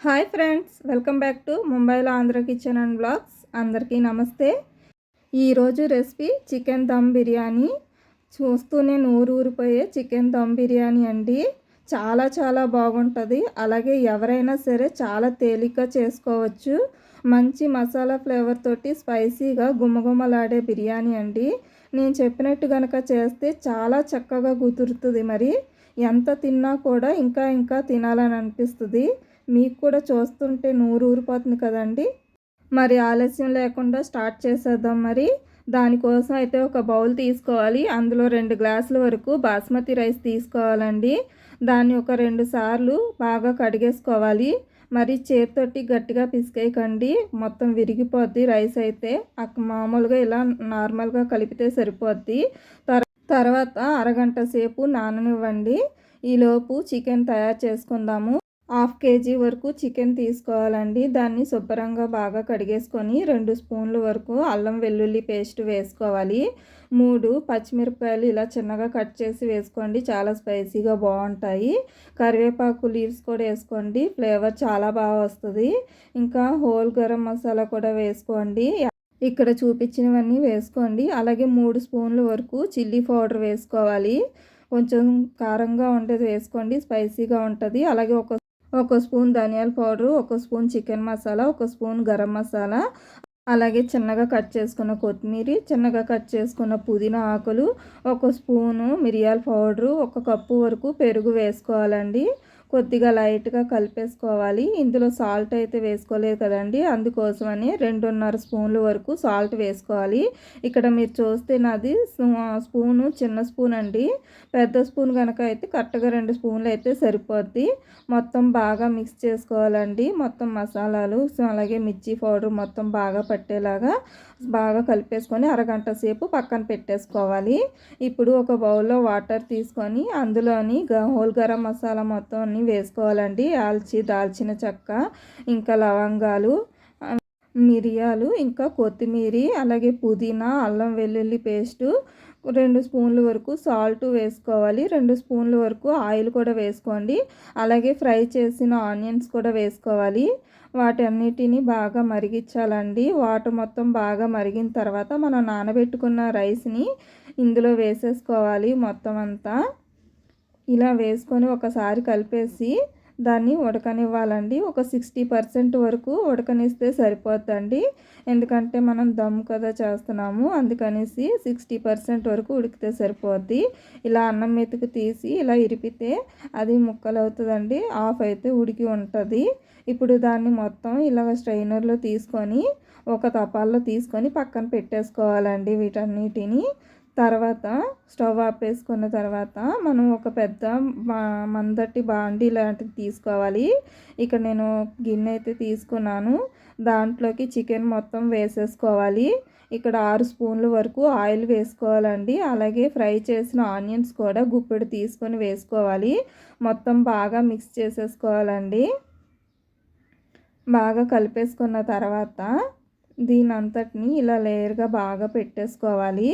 Hi friends welcome back to ముంబైలో Andhra kitchen and blogs. అందరికీ నమస్తే. ఈరోజు రెసిపీ చికెన్ దమ్ బిర్యానీ. చూస్తూనే నూరు ఊరిపోయే చికెన్ దమ్ బిర్యానీ అండి. చాలా చాలా బాగుంటుంది. అలాగే ఎవరైనా సరే చాలా తేలిక చేసుకోవచ్చు. మంచి మసాలా ఫ్లేవర్ తోటి స్పైసీగా గుమగుమలాడే బిర్యానీ అండి. నేను చెప్పినట్టు కనుక చేస్తే చాలా చక్కగా కుదురుతుంది మరి. ఎంత తిన్నా కూడా ఇంకా ఇంకా తినాలని అనిపిస్తుంది. మీకు కూడా చూస్తుంటే నూరు ఊరిపోతుంది కదండి. మరి ఆలస్యం లేకుండా స్టార్ట్ చేసేద్దాం మరి. దానికోసం అయితే ఒక బౌల్ తీసుకోవాలి. అందులో రెండు గ్లాసుల వరకు బాస్మతి రైస్ తీసుకోవాలండి. దాన్ని ఒక రెండు సార్లు బాగా కడిగేసుకోవాలి. మరి చేతితోటి గట్టిగా పిసికేయకండి. మొత్తం విరిగిపోద్ది రైస్ అయితే. మామూలుగా ఇలా నార్మల్గా కలిపితే సరిపోద్ది. తర్వాత అరగంట సేపు నాననివ్వండి. ఈలోపు చికెన్ తయారు చేసుకుందాము. హాఫ్ కేజీ వరకు చికెన్ తీసుకోవాలండి. దాన్ని శుభ్రంగా బాగా కడిగేసుకొని రెండు స్పూన్ల వరకు అల్లం వెల్లుల్లి పేస్ట్ వేసుకోవాలి. మూడు పచ్చిమిరపకాయలు ఇలా చిన్నగా కట్ చేసి వేసుకోండి. చాలా స్పైసీగా బాగుంటాయి. కరివేపాకు లీవ్స్ కూడా వేసుకోండి. ఫ్లేవర్ చాలా బాగా వస్తుంది. ఇంకా హోల్ గరం మసాలా కూడా వేసుకోండి. ఇక్కడ చూపించినవన్నీ వేసుకోండి. అలాగే మూడు స్పూన్ల వరకు చిల్లీ పౌడర్ వేసుకోవాలి. కొంచెం కారంగా ఉండేది వేసుకోండి. స్పైసీగా ఉంటుంది. అలాగే ఒక ఒక స్పూన్ ధనియాల పౌడరు ఒక స్పూన్ చికెన్ మసాలా ఒక స్పూన్ గరం మసాలా. అలాగే చిన్నగా కట్ చేసుకున్న కొత్తిమీర చిన్నగా కట్ చేసుకున్న పుదీనా ఆకులు ఒక స్పూను మిరియాల పౌడరు ఒక కప్పు వరకు పెరుగు వేసుకోవాలండి. కొద్దిగా లైట్గా కలిపేసుకోవాలి. ఇందులో సాల్ట్ అయితే వేసుకోలేదు కదండి. అందుకోసమని రెండున్నర స్పూన్ల వరకు సాల్ట్ వేసుకోవాలి. ఇక్కడ మీరు చూస్తే నాది స్పూను చిన్న స్పూన్ అండి. పెద్ద స్పూన్ కనుక అయితే కరెక్ట్గా రెండు స్పూన్లు అయితే సరిపోద్ది. మొత్తం బాగా మిక్స్ చేసుకోవాలండి. మొత్తం మసాలాలు అలాగే మిర్చి పౌడర్ మొత్తం బాగా పట్టేలాగా బాగా కలిపేసుకొని అరగంట సేపు పక్కన పెట్టేసుకోవాలి. ఇప్పుడు ఒక బౌల్లో వాటర్ తీసుకొని అందులోని హోల్ గరం మసాలా మొత్తం అన్నీ వేసుకోవాలండి. ఆల్చి దాల్చిన చెక్క ఇంకా లవంగాలు మిరియాలు ఇంకా కొత్తిమీర అలాగే పుదీనా అల్లం వెల్లుల్లి పేస్టు రెండు స్పూన్ల వరకు సాల్ట్ వేసుకోవాలి. రెండు స్పూన్ల వరకు ఆయిల్ కూడా వేసుకోండి. అలాగే ఫ్రై చేసిన ఆనియన్స్ కూడా వేసుకోవాలి. వాటన్నిటిని బాగా మరిగించాలండి. వాటర్ మొత్తం బాగా మరిగిన తర్వాత మనం నానబెట్టుకున్న రైస్ని ఇందులో వేసేసుకోవాలి మొత్తం అంతా. ఇలా వేసుకొని ఒకసారి కలిపేసి దాన్ని ఉడకనివ్వాలండి. ఒక సిక్స్టీ పర్సెంట్ వరకు ఉడకనిస్తే సరిపోద్దండి. ఎందుకంటే మనం దమ్ కదా చేస్తున్నాము. అందుకనేసి సిక్స్టీ పర్సెంట్ వరకు ఉడికితే సరిపోద్ది. ఇలా అన్నం మెతుకు తీసి ఇలా ఇరిపితే అది ముక్కలు అవుతుందండి ఆఫ్ అయితే ఉడికి ఉంటుంది. ఇప్పుడు దాన్ని మొత్తం ఇలా స్ట్రైనర్లో తీసుకొని ఒక తపాల్లో తీసుకొని పక్కన పెట్టేసుకోవాలండి వీటన్నిటిని. తర్వాత స్టవ్ ఆపేసుకున్న తర్వాత మనం ఒక పెద్ద మందటి బాండి లాంటిది తీసుకోవాలి. ఇక్కడ నేను గిన్నె అయితే తీసుకున్నాను. దాంట్లోకి చికెన్ మొత్తం వేసేసుకోవాలి. ఇక్కడ ఆరు స్పూన్ల వరకు ఆయిల్ వేసుకోవాలండి. అలాగే ఫ్రై చేసిన ఆనియన్స్ కూడా గుప్పెడు తీసుకొని వేసుకోవాలి. మొత్తం బాగా మిక్స్ చేసేసుకోవాలండి. బాగా కలిపేసుకున్న తర్వాత దీని అంతటిని ఇలా లేయర్గా బాగా పెట్టేసుకోవాలి.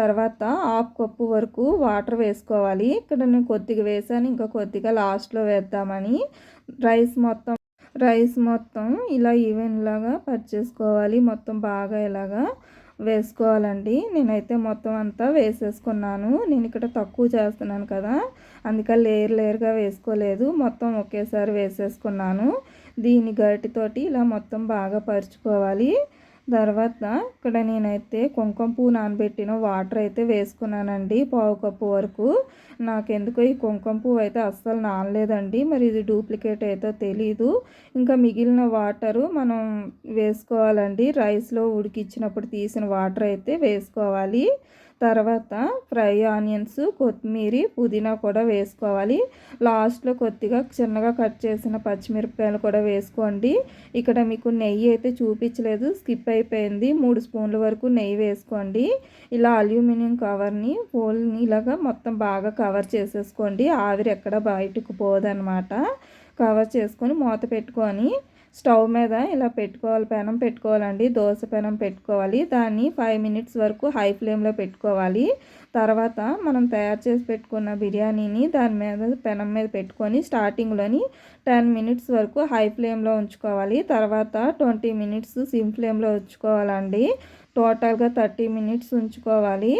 తర్వాత హాఫ్ కప్పు వరకు వాటర్ వేసుకోవాలి. ఇక్కడ నేను కొద్దిగా వేసాను. ఇంకా కొద్దిగా లాస్ట్లో వేద్దామని. రైస్ మొత్తం రైస్ మొత్తం ఇలా ఈవెన్ లాగా పర్చేసుకోవాలి మొత్తం బాగా ఇలాగా వేసుకోవాలండి. నేనైతే మొత్తం అంతా వేసేసుకున్నాను. నేను ఇక్కడ తక్కువ చేస్తున్నాను కదా. అందుకని లేయర్ లేయర్గా వేసుకోలేదు. మొత్తం ఒకేసారి వేసేసుకున్నాను. దీని గరిటితోటి ఇలా మొత్తం బాగా పరుచుకోవాలి. తర్వాత ఇక్కడ నేనైతే కుంకుమ పువ్వు నానబెట్టిన వాటర్ అయితే వేసుకున్నానండి పావు కప్పు వరకు. నాకెందుకో ఈ కుంకుమ పువ్వు అయితే అస్సలు నానలేదండి మరి ఇది డూప్లికేట్ అయితే తెలీదు. ఇంకా మిగిలిన వాటరు మనం వేసుకోవాలండి రైస్లో ఉడికిచ్చినప్పుడు తీసిన వాటర్ అయితే వేసుకోవాలి. తర్వాత ఫ్రై ఆనియన్స్ కొత్తిమీర పుదీనా కూడా వేసుకోవాలి. లాస్ట్లో కొద్దిగా చిన్నగా కట్ చేసిన పచ్చిమిరపకాయలు కూడా వేసుకోండి. ఇక్కడ మీకు నెయ్యి అయితే చూపించలేదు స్కిప్ అయిపోయింది. మూడు స్పూన్ల వరకు నెయ్యి వేసుకోండి. ఇలా అల్యూమినియం కవర్ని పోల్ని ఇలాగా మొత్తం బాగా కవర్ చేసేసుకోండి. ఆవిరి ఎక్కడ బయటకు పోదనమాట. కవర్ చేసుకొని మూత పెట్టుకొని స్టవ్ మీద ఇలా పెట్టుకోవాలి పెనం పెట్టుకోవాలండి. దోశ పెనం పెట్టుకోవాలి. దాన్ని ఫైవ్ మినిట్స్ వరకు హై ఫ్లేమ్లో పెట్టుకోవాలి. తర్వాత మనం తయారు చేసి పెట్టుకున్న బిర్యానీని దాని మీద పెనం మీద పెట్టుకొని స్టార్టింగ్లోని టెన్ మినిట్స్ వరకు హై ఫ్లేమ్లో ఉంచుకోవాలి. తర్వాత ట్వంటీ మినిట్స్ సిమ్ ఫ్లేమ్లో ఉంచుకోవాలండి. టోటల్గా థర్టీ మినిట్స్ ఉంచుకోవాలి.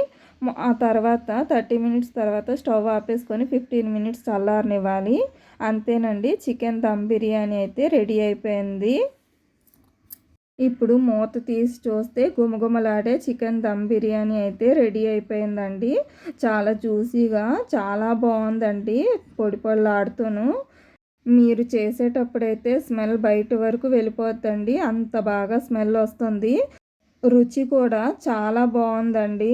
ఆ తర్వాత థర్టీ మినిట్స్ తర్వాత స్టవ్ ఆపేసుకొని ఫిఫ్టీన్ మినిట్స్ చల్లారనివ్వాలి. అంతేనండి చికెన్ దమ్ బిర్యానీ అయితే రెడీ అయిపోయింది. ఇప్పుడు మూత తీసి చూస్తే గుమగుమలాడే చికెన్ దమ్ బిర్యానీ అయితే రెడీ అయిపోయిందండి. చాలా జ్యూసీగా చాలా బాగుందండి పొడి పొడిలాడుతూను మీరు చేసేటప్పుడైతే స్మెల్ బయట వరకు వెళ్ళిపోద్దండి అంత బాగా స్మెల్ వస్తుంది. రుచి కూడా చాలా బాగుందండి.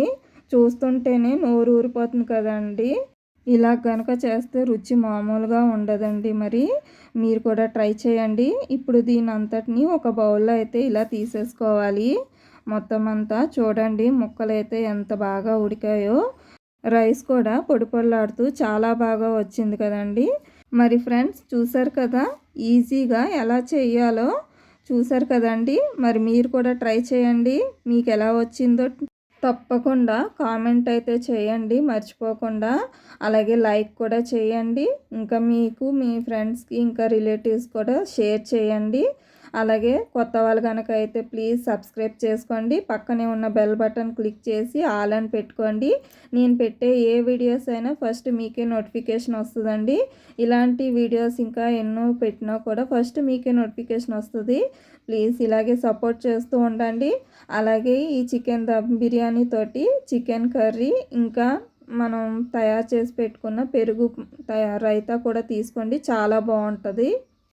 చూస్తుంటేనే నోరు ఊరిపోతుంది కదండి. ఇలా కనుక చేస్తే రుచి మామూలుగా ఉండదండి మరి. మీరు కూడా ట్రై చేయండి. ఇప్పుడు దీని అంతటిని ఒక బౌల్లో అయితే ఇలా తీసేసుకోవాలి. మొత్తం అంతా చూడండి ముక్కలు అయితే ఎంత బాగా ఉడికాయో. రైస్ కూడా పొడి పొడిలాడుతూ చాలా బాగా వచ్చింది కదండి. మరి ఫ్రెండ్స్ చూసారు కదా? ఈజీగా ఎలా చేయాలో చూసారు కదండి? మరి మీరు కూడా ట్రై చేయండి. మీకు ఎలా వచ్చిందో తప్పకుండా కామెంట్ అయితే చేయండి. మర్చిపోకుండా అలాగే లైక్ కూడా చేయండి. ఇంకా మీకు మీ ఫ్రెండ్స్కి ఇంకా రిలేటివ్స్ కూడా షేర్ చేయండి. అలాగే కొత్త వాళ్ళు కనుక అయితే ప్లీజ్ సబ్స్క్రైబ్ చేసుకోండి. పక్కనే ఉన్న బెల్ బటన్ క్లిక్ చేసి ఆల్ అని పెట్టుకోండి. నేను పెట్టే ఏ వీడియోస్ అయినా ఫస్ట్ మీకే నోటిఫికేషన్ వస్తుందండి. ఇలాంటి వీడియోస్ ఇంకా ఎన్నో పెట్టినా కూడా ఫస్ట్ మీకే నోటిఫికేషన్ వస్తుంది. ప్లీజ్ ఇలాగే సపోర్ట్ చేస్తూ ఉండండి. అలాగే ఈ చికెన్ దమ్ బిర్యానీ తోటి చికెన్ కర్రీ ఇంకా మనం తయారు చేసి పెట్టుకున్న పెరుగు తయారు రైతా కూడా తీసుకోండి. చాలా బాగుంటుంది.